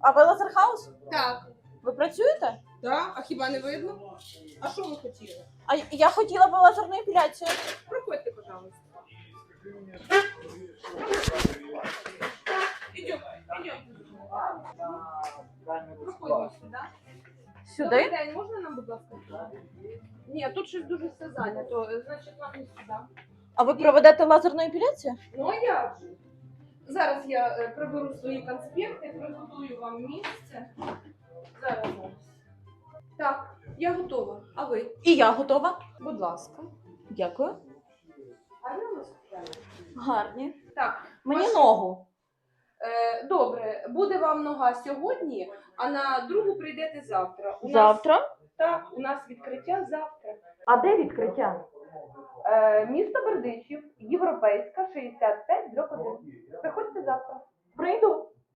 А ви лазерхаус? Так. Ви працюєте? Да? А хіба не видно? А що ви хотіли? А я хотіла би лазерну епіляцію. Проходьте, пожалуйста. Идем. Проходимо сюди. Добрий Сюди? день, можна нам, будь ласка? Ні, тут щось дуже все зайнято. Значить, нам не сюди. А ви проведете лазерну епіляцію? Ну а як же? Зараз я е, приберу свої конспекти, приготую вам місце. Зараз. Так, я готова. А ви? І я готова. Будь ласка. Дякую. Я вас купляю. Гарні. Так, Мені Ваше- ногу. Е, добре, буде вам нога сьогодні, а на другу прийдете завтра. У Нас, Завтра. так, у нас відкриття завтра. А де відкриття? Е, місто Бердичів, Європейська, 65 дроб 1. exata. Brendo,